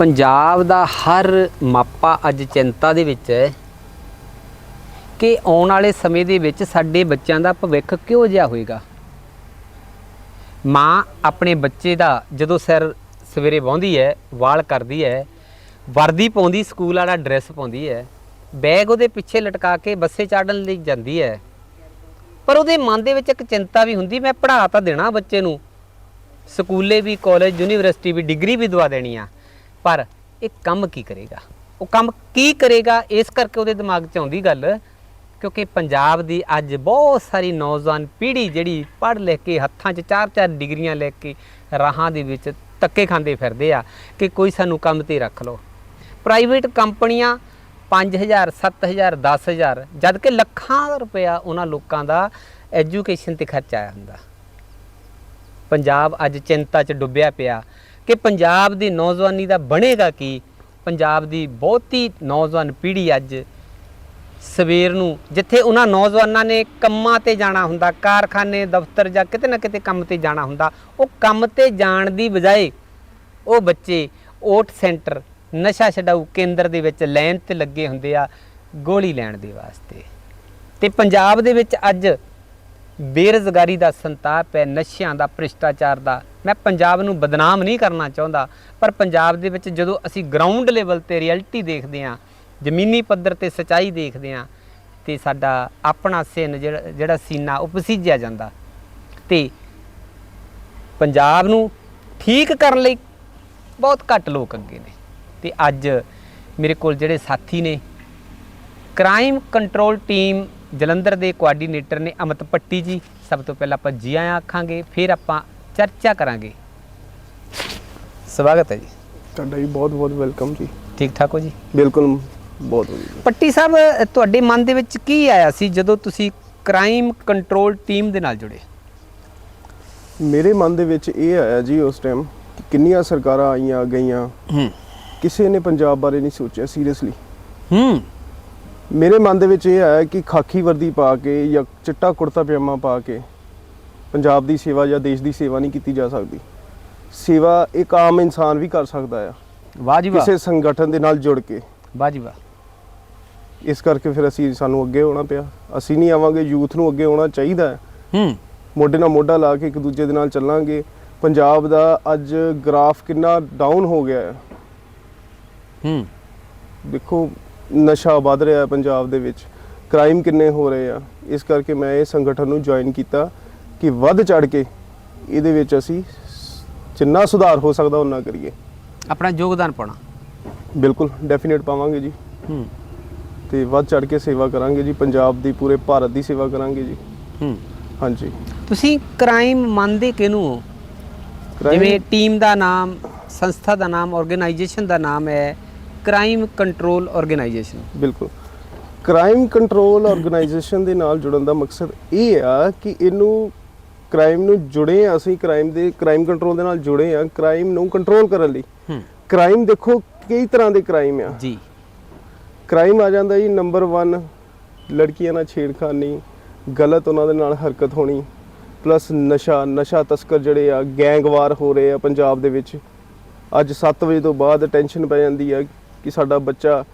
ਪੰਜਾਬ ਦਾ ਹਰ ਮਾਪਾ ਅੱਜ ਚਿੰਤਾ ਦੇ ਵਿੱਚ ਹੈ ਕਿ ਆਉਣ ਵਾਲੇ ਸਮੇਂ ਦੇ ਵਿੱਚ ਸਾਡੇ ਬੱਚਿਆਂ ਦਾ ਭਵਿੱਖ ਕਿਹੋ ਜਿਹਾ ਹੋਏਗਾ। ਮਾਂ ਆਪਣੇ ਬੱਚੇ ਦਾ ਜਦੋਂ ਸਿਰ ਸਵੇਰੇ ਵਾਹੁੰਦੀ ਹੈ, ਵਾਲ ਕਰਦੀ ਹੈ, ਵਰਦੀ ਪਾਉਂਦੀ, ਸਕੂਲ ਵਾਲਾ ਡਰੈਸ ਪਾਉਂਦੀ ਹੈ, ਬੈਗ ਉਹਦੇ ਪਿੱਛੇ ਲਟਕਾ ਕੇ ਬੱਸੇ ਚਾੜਨ ਲਈ ਜਾਂਦੀ ਹੈ, ਪਰ ਉਹਦੇ ਮਨ ਦੇ ਵਿੱਚ ਇੱਕ ਚਿੰਤਾ ਵੀ ਹੁੰਦੀ, ਮੈਂ ਪੜ੍ਹਾ ਤਾਂ ਦੇਣਾ ਬੱਚੇ ਨੂੰ। ਸਕੂਲੇ ਵੀ, ਕਾਲਜ, ਯੂਨੀਵਰਸਿਟੀ ਵੀ, ਡਿਗਰੀ ਵੀ ਦਵਾ ਦੇਣੀ ਆ। ਪਰ ਇਹ ਕੰਮ ਕੀ ਕਰੇਗਾ? ਉਹ ਕੰਮ ਕੀ ਕਰੇਗਾ? ਇਸ ਕਰਕੇ ਉਹਦੇ ਦਿਮਾਗ 'ਚ ਆਉਂਦੀ ਗੱਲ, ਕਿਉਂਕਿ ਪੰਜਾਬ ਦੀ ਅੱਜ ਬਹੁਤ ਸਾਰੀ ਨੌਜਵਾਨ ਪੀੜ੍ਹੀ ਜਿਹੜੀ ਪੜ੍ਹ ਲਿਖ ਕੇ, ਹੱਥਾਂ 'ਚ ਚਾਰ ਚਾਰ ਡਿਗਰੀਆਂ ਲੈ ਕੇ ਰਾਹਾਂ ਦੇ ਵਿੱਚ ਧੱਕੇ ਖਾਂਦੇ ਫਿਰਦੇ ਆ ਕਿ ਕੋਈ ਸਾਨੂੰ ਕੰਮ ਤੇ ਰੱਖ ਲਓ। ਪ੍ਰਾਈਵੇਟ ਕੰਪਨੀਆਂ 5000 7000 10000 ਜਦ ਕਿ ਲੱਖਾਂ ਰੁਪਇਆ ਉਹਨਾਂ ਲੋਕਾਂ ਦਾ ਐਜੂਕੇਸ਼ਨ ਤੇ ਖਰਚ ਆਇਆ ਹੁੰਦਾ। ਪੰਜਾਬ ਅੱਜ ਚਿੰਤਾ 'ਚ ਡੁੱਬਿਆ ਪਿਆ। ਕਿ ਪੰਜਾਬ ਦੀ ਨੌਜਵਾਨੀ ਦਾ ਬਣੇਗਾ ਕੀ? ਪੰਜਾਬ ਦੀ ਬਹੁਤੀ ਨੌਜਵਾਨ ਪੀੜ੍ਹੀ ਅੱਜ ਸਵੇਰ ਨੂੰ ਜਿੱਥੇ ਉਹਨਾਂ ਨੌਜਵਾਨਾਂ ਨੇ ਕੰਮਾਂ ਤੇ ਜਾਣਾ ਹੁੰਦਾ, ਕਾਰਖਾਨੇ, ਦਫ਼ਤਰ ਜਾਂ ਕਿਤੇ ਨਾ ਕਿਤੇ ਕੰਮ ਤੇ ਜਾਣਾ ਹੁੰਦਾ, ਉਹ ਕੰਮ ਤੇ ਜਾਣ ਦੀ ਬਜਾਏ ਉਹ ਬੱਚੇ ਓਟ ਸੈਂਟਰ, ਨਸ਼ਾ ਛਡਾਊ ਕੇਂਦਰ ਦੇ ਵਿੱਚ ਲਾਈਨ ਤੇ ਲੱਗੇ ਹੁੰਦੇ ਆ, ਗੋਲੀ ਲੈਣ ਦੇ ਵਾਸਤੇ। ਤੇ ਪੰਜਾਬ ਦੇ ਵਿੱਚ ਅੱਜ ਬੇਰੁਜ਼ਗਾਰੀ ਦਾ ਸੰਤਾਪ ਹੈ, ਨਸ਼ਿਆਂ ਦਾ, ਭ੍ਰਿਸ਼ਟਾਚਾਰ ਦਾ ਮੈਂ ਪੰਜਾਬ ਨੂੰ ਬਦਨਾਮ ਨਹੀਂ ਕਰਨਾ ਚਾਹੁੰਦਾ, ਪਰ ਪੰਜਾਬ ਦੇ ਵਿੱਚ ਜਦੋਂ ਅਸੀਂ ਗਰਾਊਂਡ ਲੈਵਲ ਤੇ ਰਿਐਲਿਟੀ ਦੇਖਦੇ ਹਾਂ, ਜ਼ਮੀਨੀ ਪੱਧਰ ਤੇ ਸਚਾਈ ਦੇਖਦੇ ਹਾਂ, ਤੇ ਸਾਡਾ ਆਪਣਾ ਸਿਨ ਜਿਹੜਾ ਜਿਹੜਾ ਸੀਨਾ ਉਹ ਪਸੀਜਿਆ ਜਾਂਦਾ। ਤੇ ਪੰਜਾਬ ਨੂੰ ਠੀਕ ਕਰਨ ਲਈ ਬਹੁਤ ਘੱਟ ਲੋਕ ਅੱਗੇ ਨੇ। ਤੇ ਅੱਜ ਮੇਰੇ ਕੋਲ ਜਿਹੜੇ ਸਾਥੀ ਨੇ ਕ੍ਰਾਈਮ ਕੰਟਰੋਲ ਟੀਮ ਜਲੰਧਰ ਦੇ ਕੋਆਰਡੀਨੇਟਰ ਨੇ ਅਮਿਤ ਪੱਟੀ ਜੀ। ਸਭ ਤੋਂ ਪਹਿਲਾਂ ਆਪਾਂ ਜੀ ਆਇਆਂ ਆਖਾਂਗੇ, ਫਿਰ ਆਪਾਂ ਚਰਚਾ ਕਰਾਂਗੇ। ਸਵਾਗਤ ਹੈ ਜੀ। ਤੁਹਾਡਾ ਵੀ ਬਹੁਤ ਬਹੁਤ ਵੈਲਕਮ ਜੀ। ਠੀਕ ਠਾਕ ਹੋ ਜੀ? ਬਿਲਕੁਲ ਬਹੁਤ ਵਧੀਆ। ਪੱਟੀ ਸਾਹਿਬ ਤੁਹਾਡੇ ਮਨ ਦੇ ਵਿੱਚ ਕੀ ਆਇਆ ਸੀ ਜਦੋਂ ਤੁਸੀਂ ਕ੍ਰਾਈਮ ਕੰਟਰੋਲ ਟੀਮ ਦੇ ਨਾਲ ਜੁੜੇ? ਮੇਰੇ ਮਨ ਦੇ ਵਿੱਚ ਇਹ ਆਇਆ ਜੀ ਉਸ ਟਾਈਮ ਕਿ ਕਿੰਨੀਆਂ ਸਰਕਾਰਾਂ ਆਈਆਂ ਗਈਆਂ। ਹੂੰ। ਕਿਸੇ ਨੇ ਪੰਜਾਬ ਬਾਰੇ ਨਹੀਂ ਸੋਚਿਆ ਸੀਰੀਅਸਲੀ ਹੂੰ। ਮੇਰੇ ਮਨ ਦੇ ਵਿੱਚ ਇਹ ਆਇਆ ਕਿ ਖਾਕੀ ਵਰਦੀ ਪਾ ਕੇ ਜਾਂ ਚਿੱਟਾ ਕੁੜਤਾ ਪਜਾਮਾ ਪਾ ਕੇ ਪੰਜਾਬ ਦੀ ਸੇਵਾ ਜਾਂ ਦੇਸ਼ ਦੀ ਸੇਵਾ ਨਹੀਂ ਕੀਤੀ ਜਾ ਸਕਦੀ। ਸੇਵਾ ਇੱਕ ਆਮ ਇਨਸਾਨ ਵੀ ਕਰ ਸਕਦਾ ਆ। ਵਾਹ ਜੀ ਵਾਹ। ਕਿਸੇ ਸੰਗਠਨ ਦੇ ਨਾਲ ਜੁੜ ਕੇ। ਵਾਹ ਜੀ ਵਾਹ। ਇਸ ਕਰਕੇ ਫਿਰ ਅਸੀਂ ਸਾਨੂੰ ਅੱਗੇ ਆਉਣਾ ਪਿਆ। ਅਸੀਂ ਨਹੀਂ ਆਵਾਂਗੇ ਯੂਥ ਨੂੰ ਅੱਗੇ ਆਉਣਾ ਚਾਹੀਦਾ ਹੈ। ਹੂੰ। ਮੋਢੇ ਨਾਲ ਮੋਢਾ ਲਾ ਕੇ ਇੱਕ ਦੂਜੇ ਦੇ ਨਾਲ ਚੱਲਾਂਗੇ। ਪੰਜਾਬ ਦਾ ਅੱਜ ਗ੍ਰਾਫ ਕਿੰਨਾ ਡਾਊਨ ਹੋ ਗਿਆ ਹੈ। ਹੂੰ। ਦੇਖੋ ਨਸ਼ਾ ਵੱਧ ਰਿਹਾ ਹੈ ਪੰਜਾਬ ਦੇ ਵਿੱਚ। ਕ੍ਰਾਈਮ ਕਿੰਨੇ ਹੋ ਰਹੇ ਆ। ਇਸ ਕਰਕੇ ਮੈਂ ਇਹ ਸੰਗਠਨ ਨੂੰ ਜੁਆਇਨ ਕੀਤਾ। ਕਿ ਵੱਧ ਚੜ ਕੇ ਇਹਦੇ ਵਿੱਚ ਅਸੀਂ ਜਿੰਨਾ ਸੁਧਾਰ ਹੋ ਸਕਦਾ ਉਹਨਾਂ ਕਰੀਏ। ਆਪਣਾ ਯੋਗਦਾਨ ਪਾਉਣਾ। ਬਿਲਕੁਲ ਡੈਫੀਨੇਟ ਪਾਵਾਂਗੇ ਜੀ। ਹੂੰ। ਤੇ ਵੱਧ ਚੜ ਕੇ ਸੇਵਾ ਕਰਾਂਗੇ ਜੀ ਪੰਜਾਬ ਦੀ ਪੂਰੇ ਭਾਰਤ ਦੀ ਸੇਵਾ ਕਰਾਂਗੇ ਜੀ। ਹੂੰ। ਹਾਂਜੀ। ਤੁਸੀਂ ਕ੍ਰਾਈਮ ਮੰਨਦੇ ਕਿਹਨੂੰ ਹੋ? Crime- ਜਿਵੇਂ ਟੀਮ ਦਾ ਨਾਮ ਸੰਸਥਾ ਦਾ ਨਾਮ ਆਰਗੇਨਾਈਜੇਸ਼ਨ ਦਾ ਨਾਮ ਹੈ ਕ੍ਰਾਈਮ ਕੰਟਰੋਲ ਆਰਗੇਨਾਈਜੇਸ਼ਨ ਬਿਲਕੁਲ। ਕ੍ਰਾਈਮ ਕੰਟਰੋਲ ਆਰਗੇਨਾਈਜੇਸ਼ਨ ਦੇ ਨਾਲ ਜੁੜਨ ਦਾ ਮਕਸਦ ਇਹ ਆ ਕਿ ਇਹਨੂੰ ਕ੍ਰਾਈਮ ਨੂੰ ਜੁੜੇ ਆ ਅਸੀਂ ਕ੍ਰਾਈਮ ਦੇ ਕ੍ਰਾਈਮ ਕੰਟਰੋਲ ਦੇ ਨਾਲ ਜੁੜੇ ਆ ਕ੍ਰਾਈਮ ਨੂੰ ਕੰਟਰੋਲ ਕਰਨ ਲਈ। ਕ੍ਰਾਈਮ ਦੇਖੋ ਕਈ ਤਰ੍ਹਾਂ ਦੇ ਕ੍ਰਾਈਮ ਆ। ਜੀ। ਕ੍ਰਾਈਮ ਆ ਜਾਂਦਾ ਜੀ ਨੰਬਰ 1 ਲੜਕੀਆਂ ਨਾਲ ਛੇੜਖਾਨੀ ਗਲਤ ਉਹਨਾਂ ਦੇ ਨਾਲ ਹਰਕਤ ਹੋਣੀ ਪਲੱਸ ਨਸ਼ਾ ਨਸ਼ਾ ਤਸਕਰ ਜਿਹੜੇ ਆ ਗੈਂਗਵਾਰ ਹੋ ਰਹੇ ਆ ਪੰਜਾਬ ਦੇ ਵਿੱਚ। ਅੱਜ 7 ਵਜੇ ਤੋਂ ਬਾਅਦ ਟੈਨਸ਼ਨ ਪੈ ਜਾਂਦੀ ਆ ਕਿ ਸਾਡਾ ਬੱਚਾ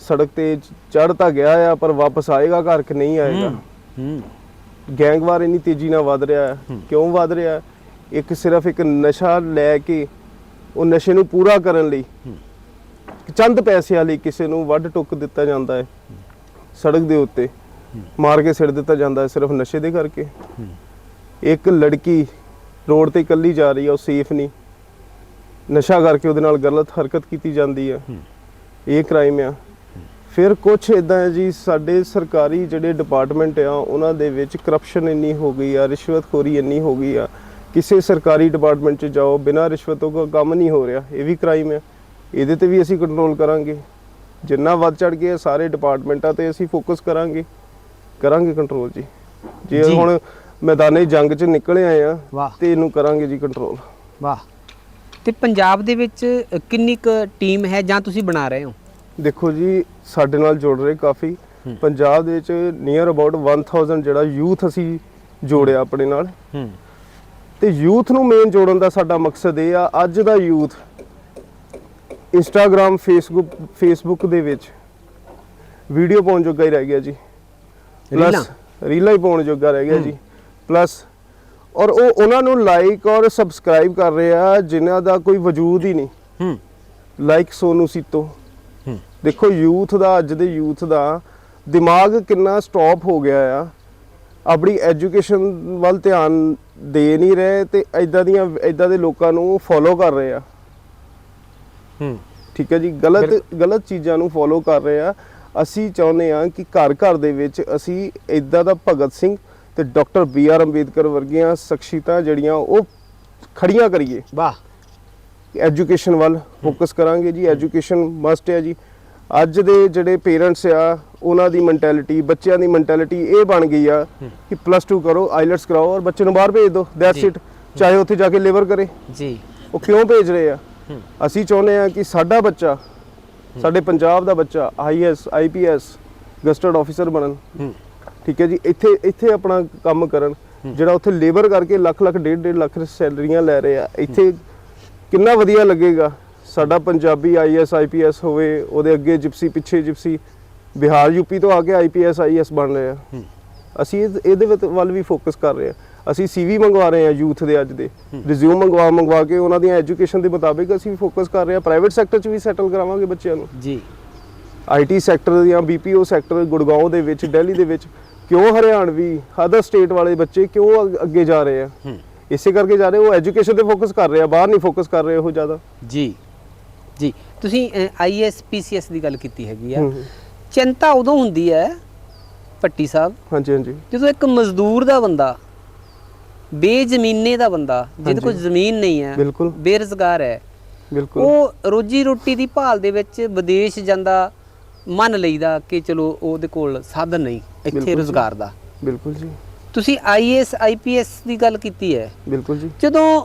ਸੜਕ ਤੇ ਚੜ੍ਹ ਤਾਂ ਗਿਆ ਆ ਪਰ ਵਾਪਸ ਆਏਗਾ ਘਰ ਕਿ ਨਹੀਂ ਆਏਗਾ? ਹੂੰ। ਗੈਂਗਵਾਰ ਇੰਨੀ ਤੇਜ਼ੀ ਨਾਲ ਵੱਧ ਰਿਹਾ ਹੈ ਕਿਉਂ ਵੱਧ ਰਿਹਾ ਹੈ? ਇੱਕ ਸਿਰਫ ਇੱਕ ਨਸ਼ਾ ਲੈ ਕੇ ਉਹ ਨਸ਼ੇ ਨੂੰ ਪੂਰਾ ਕਰਨ ਲਈ ਚੰਦ ਪੈਸਿਆਂ ਲਈ ਕਿਸੇ ਨੂੰ ਵੱਢ ਟੁੱਕ ਦਿੱਤਾ ਜਾਂਦਾ ਹੈ ਸੜਕ ਦੇ ਉੱਤੇ। ਮਾਰ ਕੇ ਸਿਰ ਦਿੱਤਾ ਜਾਂਦਾ ਹੈ ਸਿਰਫ ਨਸ਼ੇ ਦੇ ਕਰਕੇ। ਇੱਕ ਲੜਕੀ ਰੋਡ ਤੇ ਇਕੱਲੀ ਜਾ ਰਹੀ ਹੈ ਉਹ ਸੇਫ ਨਹੀਂ। ਨਸ਼ਾ ਕਰਕੇ ਉਹਦੇ ਨਾਲ ਗਲਤ ਹਰਕਤ ਕੀਤੀ ਜਾਂਦੀ ਹੈ। ਇਹ ਕ੍ਰਾਈਮ ਆ। ਫਿਰ ਕੁਝ ਇਦਾਂ ਹੈ ਜੀ ਸਾਡੇ ਸਰਕਾਰੀ ਜਿਹੜੇ ਡਿਪਾਰਟਮੈਂਟ ਆ ਉਹਨਾਂ ਦੇ ਵਿੱਚ ਕਰਪਸ਼ਨ ਇੰਨੀ ਹੋ ਗਈ ਆ ਰਿਸ਼ਵਤਖੋਰੀ ਇੰਨੀ ਹੋ ਗਈ ਆ। ਕਿਸੇ ਸਰਕਾਰੀ ਡਿਪਾਰਟਮੈਂਟ 'ਚ ਜਾਓ ਬਿਨਾਂ ਰਿਸ਼ਵਤ ਤੋਂ ਕੰਮ ਨਹੀਂ ਹੋ ਰਿਹਾ ਇਹ ਵੀ ਕ੍ਰਾਈਮ ਹੈ ਇਹਦੇ ਤੇ ਵੀ ਅਸੀਂ ਕੰਟਰੋਲ ਕਰਾਂਗੇ। ਜਿੰਨਾ ਵੱਧ ਚੜ ਗਿਆ ਸਾਰੇ ਡਿਪਾਰਟਮੈਂਟਾਂ ਤੇ ਅਸੀਂ ਫੋਕਸ ਕਰਾਂਗੇ। ਕਰਾਂਗੇ ਕੰਟਰੋਲ ਜੀ। ਜੇ। ਹੁਣ ਮੈਦਾਨੇ ਜੰਗ 'ਚ ਨਿਕਲੇ ਆਏ ਆ ਤੇ ਇਹਨੂੰ ਕਰਾਂਗੇ ਜੀ ਕੰਟਰੋਲ ਵਾਹ। ਤੇ ਪੰਜਾਬ ਦੇ ਵਿੱਚ ਕਿੰਨੀ ਕੁ ਟੀਮ ਹੈ ਜਾਂ ਤੁਸੀਂ ਬਣਾ ਰਹੇ ਹੋ? ਦੇਖੋ ਜੀ ਸਾਡੇ ਨਾਲ ਜੁੜ ਰਹੇ ਕਾਫੀ। ਪੰਜਾਬ ਦੇ ਵਿੱਚ ਨੀਅਰ ਅਬਾਊਟ 1000 ਜਿਹੜਾ ਯੂਥ ਅਸੀਂ ਜੋੜਿਆ ਆਪਣੇ ਨਾਲ। ਤੇ ਯੂਥ ਨੂੰ ਮੇਨ ਜੋੜਨ ਦਾ ਸਾਡਾ ਮਕਸਦ ਇਹ ਆ ਅੱਜ ਦਾ ਯੂਥ ਇੰਸਟਾਗ੍ਰam ਫੇਸਬੁੱਕ ਫੇਸਬੁੱਕ ਦੇ ਵਿੱਚ ਵੀਡੀਓ ਪਾਉਣ ਜੋਗਾ ਹੀ ਰਹਿ ਗਿਆ ਜੀ? ਪਲੱਸ ਰੀਲਾਂ ਹੀ ਪਾਉਣ ਜੋਗਾ ਰਹਿ ਗਿਆ ਜੀ। ਪਲੱਸ ਔਰ ਉਹ ਉਹਨਾਂ ਨੂੰ ਲਾਈਕ ਔਰ ਸਬਸਕ੍ਰਾਈਬ ਕਰ ਰਹੇ ਆ ਜਿਨ੍ਹਾਂ ਦਾ ਕੋਈ ਵਜੂਦ ਹੀ ਨਹੀਂ। ਹੂੰ। ਲਾਈਕ ਸੋਨੂ ਸੀਤੋ। ਦੇਖੋ ਯੂਥ ਦਾ ਅੱਜ ਦੇ ਯੂਥ ਦਾ ਦਿਮਾਗ ਕਿੰਨਾ ਸਟਾਪ ਹੋ ਗਿਆ ਆ। ਆਪਣੀ ਐਜੂਕੇਸ਼ਨ ਵੱਲ ਧਿਆਨ ਦੇ ਨਹੀਂ ਰਹੇ ਤੇ ਐਦਾਂ ਦੀਆਂ ਐਦਾਂ ਦੇ ਲੋਕਾਂ ਨੂੰ ਫੋਲੋ ਕਰ ਰਹੇ ਆ। ਹੂੰ। ਠੀਕ ਹੈ ਜੀ ਗਲਤ। ਗਲਤ ਚੀਜ਼ਾਂ ਨੂੰ ਫੋਲੋ ਕਰ ਰਹੇ ਆ। ਅਸੀਂ ਚਾਹੁੰਦੇ ਆ ਕਿ ਘਰ ਘਰ ਦੇ ਵਿੱਚ ਅਸੀਂ ਇਦਾਂ ਦਾ ਭਗਤ ਸਿੰਘ ਤੇ ਡਾਕਟਰ ਬੀ ਆਰ ਅੰਬੇਦਕਰ ਵਰਗੀਆਂ ਸ਼ਖਸੀਅਤਾਂ ਜਿਹੜੀਆਂ ਉਹ ਖੜੀਆਂ ਕਰੀਏ। ਵਾਹ। ਐਜੂਕੇਸ਼ਨ ਵੱਲ ਫੋਕਸ ਕਰਾਂਗੇ ਜੀ ਐਜੂਕੇਸ਼ਨ ਮਸਟ ਹੈ ਜੀ। ਅੱਜ ਦੇ ਜਿਹੜੇ ਪੇਰੈਂਟਸ ਆ ਉਹਨਾਂ ਦੀ ਮੈਂਟੈਲਿਟੀ ਬੱਚਿਆਂ ਦੀ ਮੈਂਟੈਲਿਟੀ ਇਹ ਬਣ ਗਈ ਆ ਕਿ ਪਲੱਸ 2 ਕਰੋ ਆਈਲਟਸ ਕਰਾਓ ਔਰ ਬੱਚੇ ਨੂੰ ਬਾਹਰ ਭੇਜ ਦਿਓ ਦੈਟਸ। ਇਟ ਚਾਹੇ ਉੱਥੇ ਜਾ ਕੇ ਲੇਬਰ ਕਰੇ। ਜੀ। ਉਹ ਕਿਉਂ ਭੇਜ ਰਹੇ ਆ। ਅਸੀਂ ਚਾਹੁੰਦੇ ਆ ਕਿ ਸਾਡਾ ਬੱਚਾ ਸਾਡੇ ਪੰਜਾਬ ਦਾ ਬੱਚਾ ਆਈਐਸ ਆਈਪੀਐਸ ਗਸਟਡ ਆਫੀਸਰ ਬਣਨ। ਠੀਕ ਹੈ ਜੀ? ਇੱਥੇ ਇੱਥੇ ਆਪਣਾ ਕੰਮ ਕਰਨ ਜਿਹੜਾ ਉੱਥੇ ਲੇਬਰ ਕਰਕੇ ਲੱਖ ਲੱਖ ਡੇਢ ਡੇਢ ਲੱਖ ਸੈਲਰੀਆਂ ਲੈ ਰਹੇ ਆ। ਇੱਥੇ ਕਿੰਨਾ ਵਧੀਆ ਲੱਗੇਗਾ? ਸਾਡਾ ਪੰਜਾਬੀ ਆਈਐਸ ਆਈਪੀਐਸ ਹੋਵੇ ਉਹਦੇ ਅੱਗੇ ਜਿਪਸੀ ਪਿੱਛੇ ਜਿਪਸੀ ਬਿਹਾਰ ਯੂਪੀ ਤੋਂ ਆ ਕੇ ਆਈਪੀਐਸ ਆਈਐਸ ਬਣ ਰਹੇ ਆ। ਅਸੀਂ ਇਹ- ਇਹਦੇ ਵੱਲ ਵੀ ਫੋਕਸ ਕਰ ਰਹੇ ਆ। ਅਸੀਂ ਸੀਵੀ ਮੰਗਵਾ ਰਹੇ ਆ ਯੂਥ ਦੇ ਅੱਜ ਦੇ। ਰਿਜ਼ਿਊਮ ਮੰਗਵਾ ਮੰਗਵਾ ਕੇ ਉਹਨਾਂ ਦੀਆਂ ਐਜੂਕੇਸ਼ਨ ਦੇ ਮੁਤਾਬਿਕ ਅਸੀਂ ਫੋਕਸ ਕਰ ਰਹੇ ਆ। ਪ੍ਰਾਈਵੇਟ ਸੈਕਟਰ 'ਚ ਵੀ ਸੈਟਲ ਕਰਾਵਾਂਗੇ ਬੱਚਿਆਂ ਨੂੰ। ਜੀ। ਆਈਟੀ ਸੈਕਟਰ ਜਾਂ ਬੀਪੀਓ ਸੈਕਟਰ ਗੁੜਗਾਉਂ ਦੇ ਵਿੱਚ ਦਿੱਲੀ ਦੇ ਵਿੱਚ ਕਿਉਂ ਹਰਿਆਣਵੀ ਅਦਰ ਸਟੇਟ ਵਾਲੇ ਬੱਚੇ ਕਿਉਂ ਅੱਗ- ਜਾ ਰਹੇ ਆ? ਇਸੇ ਕਰਕੇ ਜਾ ਰਹੇ ਉਹ ਐਜੂਕੇਸ਼ਨ ਤੇ ਫੋਕਸ ਕਰ ਰਹੇ ਆ ਬਾਹਰ ਨਹੀਂ ਫੋਕਸ ਕਰ ਰਹੇ ਉਹ ਜ਼ਿਆਦਾ। ਜੀ। ਜੀ ਤੁਸੀਂ ਆਈਐਸ ਪੀਸੀਐਸ ਦੀ ਗੱਲ ਕੀਤੀ ਹੈਗੀ ਆ। ਚਿੰਤਾ ਉਦੋਂ ਹੁੰਦੀ ਹੈ ਪੱਟੀ ਸਾਹਿਬ। ਹਾਂਜੀ ਹਾਂਜੀ। ਜਦੋਂ ਇੱਕ ਮਜ਼ਦੂਰ ਦਾ ਬੰਦਾ ਬੇਜ਼ਮੀਨੇ ਦਾ ਬੰਦਾ ਜਿਹਦੇ ਕੋਲ। ਜ਼ਮੀਨ ਨਹੀਂ ਹੈ ਬਿਲਕੁਲ। ਬੇਰੁਜ਼ਗਾਰ ਹੈ ਬਿਲਕੁਲ। ਉਹ ਰੋਜੀ ਰੋਟੀ ਦੀ ਭਾਲ ਦੇ ਵਿੱਚ ਵਿਦੇਸ਼ ਜਾਂਦਾ ਮੰਨ ਲਈਦਾ ਕਿ ਚਲੋ ਉਹਦੇ ਕੋਲ ਸਾਧਨ ਨਹੀਂ ਇੱਥੇ। ਰੋਜ਼ਗਾਰ ਦਾ। ਬਿਲਕੁਲ ਜੀ। ਤੁਸੀਂ ਆਈਏਐਸ ਆਈਪੀਐਸ ਦੀ ਗੱਲ ਕੀਤੀ ਹੈ। ਬਿਲਕੁਲ ਜੀ। ਜਦੋਂ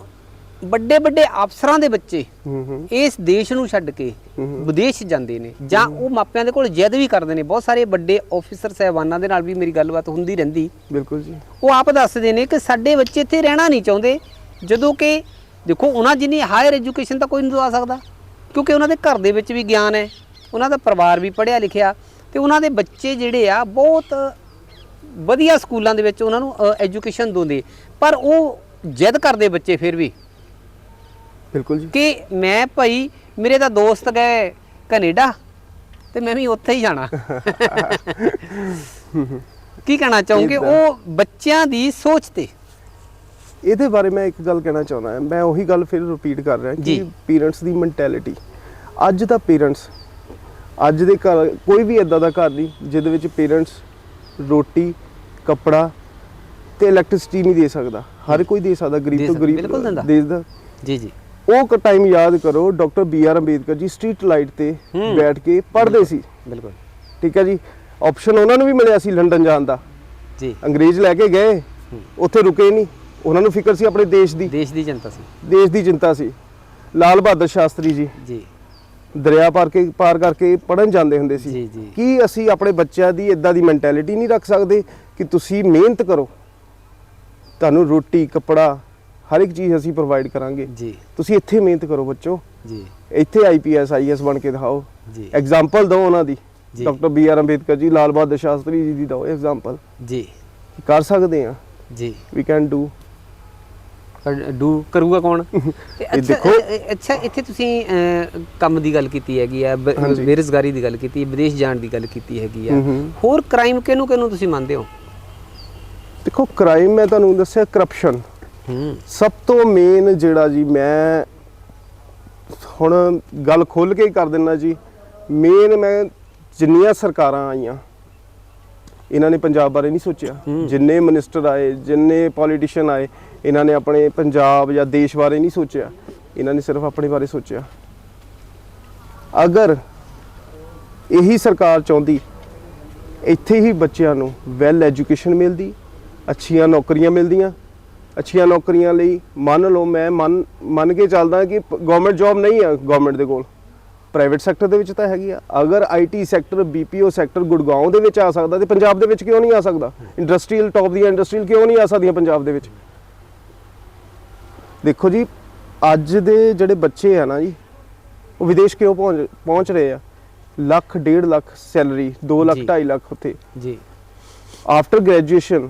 ਵੱਡੇ ਵੱਡੇ ਅਫਸਰਾਂ ਦੇ ਬੱਚੇ ਇਸ ਦੇਸ਼ ਨੂੰ ਛੱਡ ਕੇ। ਵਿਦੇਸ਼ ਜਾਂਦੇ ਨੇ ਜਾਂ ਉਹ ਮਾਪਿਆਂ ਦੇ ਕੋਲ ਜਿੱਦ ਵੀ ਕਰਦੇ ਨੇ। ਬਹੁਤ ਸਾਰੇ ਵੱਡੇ ਆਫੀਸਰ ਸਹਿਬਾਨਾਂ ਦੇ ਨਾਲ ਵੀ ਮੇਰੀ ਗੱਲਬਾਤ ਹੁੰਦੀ ਰਹਿੰਦੀ। ਬਿਲਕੁਲ ਜੀ। ਉਹ ਆਪ ਦੱਸਦੇ ਨੇ ਕਿ ਸਾਡੇ ਬੱਚੇ ਇੱਥੇ ਰਹਿਣਾ ਨਹੀਂ ਚਾਹੁੰਦੇ ਜਦੋਂ ਕਿ ਦੇਖੋ ਉਹਨਾਂ ਜਿੰਨੀ ਹਾਇਰ ਐਜੂਕੇਸ਼ਨ ਤਾਂ ਕੋਈ ਨਹੀਂ ਦਵਾ ਸਕਦਾ ਕਿਉਂਕਿ ਉਹਨਾਂ ਦੇ ਘਰ ਦੇ ਵਿੱਚ ਵੀ ਗਿਆਨ ਹੈ ਉਹਨਾਂ ਦਾ ਪਰਿਵਾਰ ਵੀ ਪੜ੍ਹਿਆ ਲਿਖਿਆ ਤੇ ਉਹਨਾਂ ਦੇ ਬੱਚੇ ਜਿਹੜੇ ਆ ਬਹੁਤ ਵਧੀਆ ਸਕੂਲਾਂ ਦੇ ਵਿੱਚ ਉਹਨਾਂ ਨੂੰ ਐਜੂਕੇਸ਼ਨ ਦਿੰਦੇ। ਪਰ ਉਹ ਜਿੱਦ ਕਰਦੇ ਬੱਚੇ ਫਿਰ ਵੀ। ਬਿਲਕੁਲ ਜੀ। ਕਿ ਮੈਂ ਭਾਈ ਮੇਰੇ ਤਾਂ ਦੋਸਤ ਗਏ ਕੈਨੇਡਾ ਤੇ ਮੈਂ ਵੀ ਉੱਥੇ ਹੀ ਜਾਣਾ। ਕੀ ਕਹਿਣਾ ਚਾਹੋਗੇ। ਉਹ ਬੱਚਿਆਂ ਦੀ ਸੋਚ ਤੇ। ਇਹਦੇ ਬਾਰੇ ਮੈਂ ਇੱਕ ਗੱਲ ਕਹਿਣਾ ਚਾਹੁੰਦਾ ਹਾਂ। ਮੈਂ ਉਹੀ ਗੱਲ ਫਿਰ ਰਿਪੀਟ ਕਰ ਰਿਹਾ ਕਿ। ਪੇਰੈਂਟਸ ਦੀ ਮੈਂਟੈਲਿਟੀ ਅੱਜ ਦਾ ਪੇਰੈਂਟਸ ਅੱਜ ਦੇ ਘਰ ਕੋਈ ਵੀ ਇਦਾਂ ਦਾ ਘਰ ਨਹੀਂ ਜਿਹਦੇ ਵਿੱਚ ਪੇਰੈਂਟਸ ਰੋਟੀ ਕੱਪੜਾ ਤੇ ਇਲੈਕਟ੍ਰਿਸਿਟੀ ਨਹੀਂ ਦੇ ਸਕਦਾ। ਹਰ ਕੋਈ ਦੇ ਸਕਦਾ ਦੇ ਗਰੀਬ ਤੋਂ ਗਰੀਬ ਦਿੰਦਾ। ਦੇਦਾ ਜੀ ਜੀ। ਉਹ ਟਾਈਮ ਯਾਦ ਕਰੋ ਡਾਕਟਰ ਬੀ ਆਰ ਅੰਬੇਦਕਰ ਜੀ ਸਟਰੀਟ ਲਾਈਟ ਤੇ। ਬੈਠ ਕੇ ਪੜ੍ਹਦੇ ਸੀ। ਬਿਲਕੁਲ। ਠੀਕ ਹੈ ਜੀ? ਆਪਸ਼ਨ ਉਹਨਾਂ ਨੂੰ ਵੀ ਮਿਲਿਆ ਸੀ ਲੰਡਨ ਜਾਣ ਦਾ। ਜੀ। ਅੰਗਰੇਜ਼ ਲੈ ਕੇ ਗਏ ਉੱਥੇ ਰੁਕੇ ਨਹੀਂ। ਉਹਨਾਂ ਨੂੰ ਫਿਕਰ ਸੀ ਆਪਣੇ ਦੇਸ਼ ਦੀ। ਦੇਸ਼ ਦੀ ਜਨਤਾ ਸੀ। ਦੇਸ਼ ਦੀ ਚਿੰਤਾ ਸੀ। ਲਾਲ ਬਹਾਦਰ ਸ਼ਾਸਤਰੀ ਜੀ ਜੀ। ਦਰਿਆ ਪਾਰ ਕੇ ਪਾਰ ਕਰਕੇ ਪੜਨ ਜਾਂਦੇ ਹੁੰਦੇ ਸੀ। ਕੀ ਅਸੀਂ ਆਪਣੇ ਬੱਚਿਆਂ ਦੀ ਇਦਾਂ ਦੀ ਮੈਂਟੈਲਿਟੀ ਨਹੀਂ ਰੱਖ ਸਕਦੇ ਕਿ ਤੁਸੀਂ ਮਿਹਨਤ ਕਰੋ? ਤੁਹਾਨੂੰ ਰੋਟੀ ਕੱਪੜਾ ਹਰ ਇੱਕ ਚੀਜ਼ ਅਸੀਂ ਪ੍ਰੋਵਾਈਡ ਕਰਾਂਗੇ। ਜੀ। ਤੁਸੀਂ ਇੱਥੇ ਮਿਹਨਤ ਕਰੋ ਬੱਚੋ। ਜੀ। ਇੱਥੇ ਆਈਪੀਐਸ ਆਈਐਸ ਬਣ ਕੇ ਦਿਖਾਓ। ਜੀ। ਐਗਜ਼ਾਮਪਲ ਦਿਓ ਉਹਨਾਂ ਦੀ। Doctor B R Ambedkar ji Lal Bahadur Shastri ji ਦੀ ਦਿਓ ਐਗਜ਼ਾਮਪਲ ਜੀ। ਕਰ ਸਕਦੇ ਆ। ਜੀ। ਵੀ ਕੈਨ ਡੂ ਡੂ ਕਰੂਗਾ ਕੌਣ? ਦੇਖੋ। ਅੱਛਾ ਇੱਥੇ ਤੁਸੀਂ ਕੰਮ ਦੀ ਗੱਲ ਕੀਤੀ ਹੈਗੀ ਆ। ਬੇਰੁਜ਼ਗਾਰੀ ਦੀ ਗੱਲ ਕੀਤੀ ਵਿਦੇਸ਼ ਜਾਣ ਦੀ ਗੱਲ ਕੀਤੀ ਹੈਗੀ ਆ। ਹੋਰ ਕ੍ਰਾਈਮ ਕਿਹਨੂੰ ਕਿਹਨੂੰ ਤੁਸੀਂ ਮੰਨਦੇ ਹੋ? ਦੇਖੋ ਕ੍ਰਾਈਮ ਮੈਂ ਤੁਹਾਨੂੰ ਦੱਸਿਆ ਕਰਪਸ਼ਨ ਸਭ ਤੋਂ ਮੇਨ ਜਿਹੜਾ ਜੀ ਮੈਂ ਹੁਣ ਗੱਲ ਖੋਲ ਕੇ ਹੀ ਕਰ ਦਿੰਨਾ ਜੀ। ਮੇਨ ਮੈਂ ਜਿੰਨੀਆਂ ਸਰਕਾਰਾਂ ਆਈਆਂ ਇਹਨਾਂ ਨੇ ਪੰਜਾਬ ਬਾਰੇ ਨਹੀਂ ਸੋਚਿਆ। ਜਿੰਨੇ ਮਿਨਿਸਟਰ ਆਏ ਜਿੰਨੇ ਪੋਲੀਟੀਸ਼ੀਅਨ ਆਏ ਇਹਨਾਂ ਨੇ ਆਪਣੇ ਪੰਜਾਬ ਜਾਂ ਦੇਸ਼ ਬਾਰੇ ਨਹੀਂ ਸੋਚਿਆ। ਇਹਨਾਂ ਨੇ ਸਿਰਫ ਆਪਣੇ ਬਾਰੇ ਸੋਚਿਆ। ਅਗਰ ਇਹੀ ਸਰਕਾਰ ਚਾਹੁੰਦੀ ਇੱਥੇ ਹੀ ਬੱਚਿਆਂ ਨੂੰ ਵੈਲ ਐਜੂਕੇਸ਼ਨ ਮਿਲਦੀ ਅੱਛੀਆਂ ਨੌਕਰੀਆਂ ਮਿਲਦੀਆਂ ਅੱਛੀਆਂ ਨੌਕਰੀਆਂ ਲਈ ਮੰਨ ਲਓ ਮੈਂ ਮੰਨ ਮੰਨ ਕੇ ਚੱਲਦਾ ਕਿ ਗਵਰਨਮੈਂਟ ਜੌਬ ਨਹੀਂ ਆ ਗਵਰਨਮੈਂਟ ਦੇ ਕੋਲ। ਪ੍ਰਾਈਵੇਟ ਸੈਕਟਰ ਦੇ ਵਿੱਚ ਤਾਂ ਹੈਗੀ ਆ। ਅਗਰ IT sector BPO sector Gurgaon ਦੇ ਵਿੱਚ ਆ ਸਕਦਾ ਤੇ ਪੰਜਾਬ ਦੇ ਵਿੱਚ ਕਿਉਂ ਨਹੀਂ ਆ ਸਕਦਾ? ਇੰਡਸਟਰੀਅਲ ਟੌਪ ਦੀਆਂ ਇੰਡਸਟਰੀਅਲ ਕਿਉਂ ਨਹੀਂ ਆ ਸਕਦੀਆਂ ਪੰਜਾਬ ਦੇ ਵਿੱਚ? ਦੇਖੋ ਜੀ ਅੱਜ ਦੇ ਜਿਹੜੇ ਬੱਚੇ ਆ ਨਾ ਜੀ ਉਹ ਵਿਦੇਸ਼ ਕਿਉਂ ਪਹੁੰਚ ਪਹੁੰਚ ਰਹੇ ਆ? ਲੱਖ ਡੇਢ ਲੱਖ ਸੈਲਰੀ 2 ਲੱਖ ਜੀ। 2.5 ਲੱਖ ਉੱਥੇ। ਜੀ। After graduation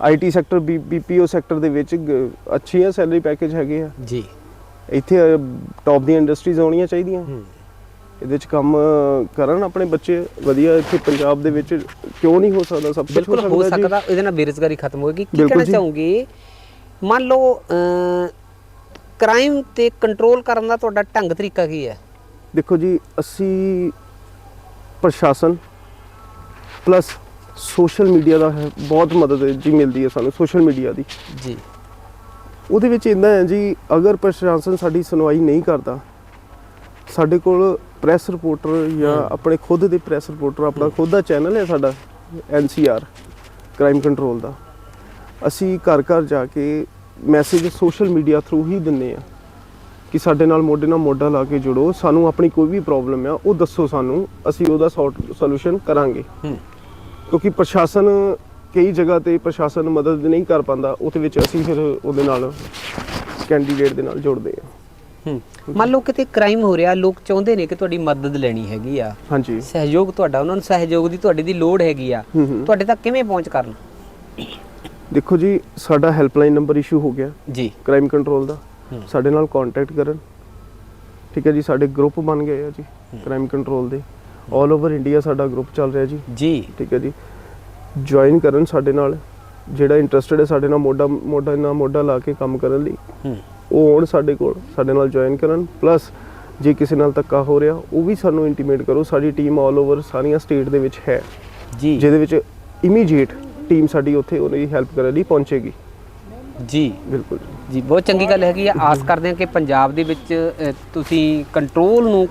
IT sector BPO sector ਦੇ ਵਿੱਚ ਗ- ਅੱਛੀਆਂ ਸੈਲਰੀ ਪੈਕੇਜ ਹੈਗੇ ਆ। ਜੀ। ਇੱਥੇ ਟੌਪ ਦੀਆਂ ਇੰਡਸਟਰੀਜ਼ ਆਉਣੀਆਂ ਚਾਹੀਦੀਆਂ। ਹੂੰ। ਇਹਦੇ ਵਿੱਚ ਕੰਮ ਕਰਨ ਆਪਣੇ ਬੱਚੇ। ਵਧੀਆ ਇੱਥੇ ਪੰਜਾਬ ਦੇ ਵਿੱਚ ਕਿਉਂ ਨਹੀਂ ਹੋ ਸਕਦਾ? ਸਭ ਕੁਝ ਬਿਲਕੁਲ ਹੋ। ਸਕਦਾ ਇਹਦੇ ਨਾਲ ਬੇਰੁਜ਼ਗਾਰੀ ਖਤਮ ਹੋਏਗੀ। ਕੀ ਕਹਿਣਾ। ਚਾਹੋਗੇ? ਮੰਨ ਲਓ ਕ੍ਰਾਈਮ ਤੇ ਕੰਟਰੋਲ ਕਰਨ ਦਾ ਤੁਹਾਡਾ ਢੰਗ ਤਰੀਕਾ ਕੀ ਹੈ? ਦੇਖੋ ਜੀ ਅਸੀਂ ਪ੍ਰਸ਼ਾਸਨ ਪਲੱਸ ਸੋਸ਼ਲ ਮੀਡੀਆ ਦਾ ਬਹੁਤ ਮਦਦ ਜੀ ਮਿਲਦੀ ਹੈ ਸਾਨੂੰ ਸੋਸ਼ਲ ਮੀਡੀਆ ਦੀ। ਜੀ। ਉਹਦੇ ਵਿੱਚ ਇੰਨਾ ਹੈ ਜੀ ਅਗਰ ਪ੍ਰਸ਼ਾਸਨ ਸਾਡੀ ਸੁਣਵਾਈ ਨਹੀਂ ਕਰਦਾ ਸਾਡੇ ਕੋਲ ਪ੍ਰੈਸ ਰਿਪੋਰਟਰ ਜਾਂ। ਆਪਣੇ ਖੁਦ ਦੇ ਪ੍ਰੈਸ ਰਿਪੋਰਟਰ ਆਪਣਾ ਖੁਦ ਦਾ ਚੈਨਲ ਹੈ ਸਾਡਾ ਐਨਸੀਆਰ ਕ੍ਰਾਈਮ ਕੰਟਰੋਲ ਦਾ। ਅਸੀਂ ਘਰ ਘਰ ਜਾ ਕੇ ਮੈਸੇਜ ਸੋਸ਼ਲ ਮੀਡੀਆ ਥਰੂ ਹੀ ਦਿੰਨੇ ਆ ਕਿ ਸਾਡੇ ਨਾਲ ਮੋਢੇ ਨਾਲ ਮੋਢਾ ਲਾ ਕੇ ਜੁੜੋ ਸਾਨੂੰ ਆਪਣੀ ਕੋਈ ਵੀ ਪ੍ਰੋਬਲਮ ਆ ਉਹ ਦੱਸੋ ਸਾਨੂੰ ਅਸੀਂ ਉਹਦਾ ਸੋਲੂਸ਼ਨ ਕਰਾਂਗੇ। ਹੂੰ। ਕਿਉਂਕਿ ਪ੍ਰਸ਼ਾਸਨ ਕਈ ਜਗ੍ਹਾ ਤੇ ਪ੍ਰਸ਼ਾਸਨ ਮਦਦ ਨਹੀਂ ਕਰ ਪਾਉਂਦਾ ਉਹਦੇ ਵਿੱਚ ਅਸੀਂ ਫਿਰ ਉਹਦੇ ਨਾਲ ਕੈਂਡੀਡੇਟ ਦੇ ਨਾਲ ਜੁੜਦੇ ਆ ਹੂੰ। ਮੰਨ ਲਓ ਕਿਤੇ ਕ੍ਰਾਈਮ ਹੋ ਰਿਹਾ ਲੋਕ ਚਾਹੁੰਦੇ ਨੇ ਕਿ ਤੁਹਾਡੀ ਮਦਦ ਲੈਣੀ ਹੈਗੀ ਆ। ਹਾਂਜੀ। ਸਹਿਯੋਗ ਤੁਹਾਡਾ ਉਹਨਾਂ ਨੂੰ ਸਹਿਯੋਗ ਦੀ ਤੁਹਾਡੀ ਦੀ ਲੋੜ ਹੈਗੀ ਆ। ਤੁਹਾਡੇ ਤੱਕ ਕਿਵੇਂ ਪਹੁੰਚ ਕਰਨ? ਦੇਖੋ ਜੀ ਸਾਡਾ ਹੈਲਪਲਾਈਨ ਨੰਬਰ ਇਸ਼ੂ ਹੋ ਗਿਆ। ਜੀ। ਕ੍ਰਾਈਮ ਕੰਟਰੋਲ ਦਾ। ਸਾਡੇ ਨਾਲ ਕੰਟੈਕਟ ਕਰਨ। ਠੀਕ ਹੈ ਜੀ ਸਾਡੇ ਗਰੁੱਪ ਬਣ ਗਏ ਆ ਜੀ ਕ੍ਰਾਈਮ ਕੰਟਰੋਲ ਦੇ। 올 ਓਵਰ ਇੰਡੀਆ ਸਾਡਾ ਗਰੁੱਪ ਚੱਲ ਰਿਹਾ ਜੀ। ਜੀ। ਠੀਕ ਹੈ ਜੀ। ਜੁਆਇਨ ਕਰਨ ਸਾਡੇ ਨਾਲ ਜਿਹੜਾ ਇੰਟਰਸਟਿਡ ਹੈ ਸਾਡੇ ਨਾਲ ਮੋਢਾ ਮੋਢਾ ਨਾਲ ਮੋਢਾ ਲਾ ਕੇ ਕੰਮ ਕਰਨ ਲਈ ਹੂੰ। ਉਹ ਆਉਣ ਸਾਡੇ ਕੋਲ ਸਾਡੇ ਨਾਲ ਜੁਆਇਨ ਕਰਨ। ਪਲੱਸ ਜੇ ਕਿਸੇ ਨਾਲ ਧੱਕਾ ਹੋ ਰਿਹਾ ਉਹ ਵੀ ਸਾਨੂੰ ਇੰਟੀਮੇਟ ਕਰੋ। ਸਾਡੀ ਟੀਮ 올 ਓਵਰ ਸਾਰੀਆਂ ਸਟੇਟ ਦੇ ਵਿੱਚ ਹੈ। ਜੀ। ਜਿਹਦੇ ਵਿੱਚ ਇਮੀਡੀਏਟ ਟੀਮ ਸਾਡੀ ਉੱਥੇ ਉਹਦੀ ਹੈਲਪ ਕਰਨ ਲਈ ਪਹੁੰਚੇਗੀ। ਜੀ। ਬਿਲਕੁਲ। ਜੀ ਬਹੁਤ ਚੰਗੀ ਗੱਲ ਹੈਗੀ ਆ। ਆਸ ਕਰਦੇ ਹਾਂ ਕਿ ਪੰਜਾਬ ਦੇ ਵਿੱਚ ਅ, ਤੁਸੀਂ ਕੰਟਰੋਲ ਨੂੰ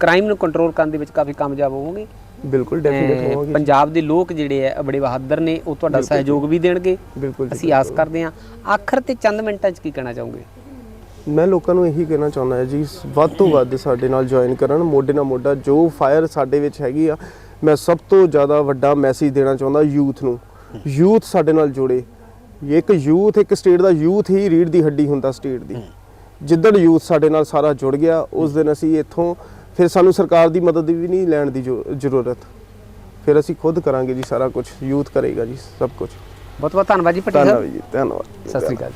ਕ੍ਰਾਈਮ ਨੂੰ ਕੰਟਰੋਲ ਕਰਨ ਦੇ ਵਿੱਚ ਕਾਫੀ ਕਾਮਯਾਬ ਹੋਵੋਗੇ। ਬਿਲਕੁਲ ਡੈਫੀਨਿਟ ਅ, ਹੋਵਾਂਗੇ ਪੰਜਾਬ ਦੇ ਲੋਕ ਜਿਹੜੇ ਆ ਬੜੇ ਬਹਾਦਰ ਨੇ ਉਹ ਤੁਹਾਡਾ। ਸਹਿਯੋਗ ਵੀ ਦੇਣਗੇ। ਬਿਲਕੁਲ ਜੀ, ਅਸੀਂ ਆਸ। ਕਰਦੇ ਹਾਂ। ਆਖਰ ਤੇ ਚੰਦ ਮਿੰਟਾਂ 'ਚ ਕੀ ਕਹਿਣਾ ਚਾਹੋਗੇ? ਮੈਂ ਲੋਕਾਂ ਨੂੰ ਇਹੀ ਕਹਿਣਾ ਚਾਹੁੰਦਾ ਹਾਂ ਜੀ ਵੱਧ ਤੋਂ ਵੱਧ ਸਾਡੇ ਨਾਲ ਜੁਆਇਨ ਕਰਨ। ਮੋਢੇ ਨਾਲ ਮੋਢਾ ਜੋ ਫਾਇਰ ਸਾਡੇ ਵਿੱਚ ਹੈਗੀ ਆ ਮੈਂ ਸਭ ਤੋਂ ਜ਼ਿਆਦਾ ਵੱਡਾ ਮੈਸੇਜ ਦੇਣਾ ਚਾਹੁੰਦਾ ਯੂਥ ਨੂੰ। ਯੂਥ ਸਾਡੇ ਨਾਲ ਜੁੜੇ। ਇੱਕ ਯੂਥ ਇੱਕ ਸਟੇਟ ਦਾ ਯੂਥ ਹੀ ਰੀੜ ਦੀ ਹੱਡੀ ਹੁੰਦਾ ਸਟੇਟ ਦੀ। ਜਿੱਦਣ ਯੂਥ ਸਾਡੇ ਨਾਲ ਸਾਰਾ ਜੁੜ ਗਿਆ ਉਸ ਦਿਨ ਅਸੀਂ ਇੱਥੋਂ ਫਿਰ ਸਾਨੂੰ ਸਰਕਾਰ ਦੀ ਮਦਦ ਵੀ ਨਹੀਂ ਲੈਣ ਦੀ ਜ਼ਰੂਰਤ। ਫਿਰ ਅਸੀਂ ਖੁਦ ਕਰਾਂਗੇ ਜੀ ਸਾਰਾ ਕੁਝ ਯੂਥ ਕਰੇਗਾ ਜੀ ਸਭ ਕੁਝ ਬਹੁਤ ਬਹੁਤ ਧੰਨਵਾਦ ਜੀ ਪਟੇਲ ਧੰਨਵਾਦ ਜੀ ਧੰਨਵਾਦ। ਸਤਿ ਸ੍ਰੀ ਅਕਾਲ।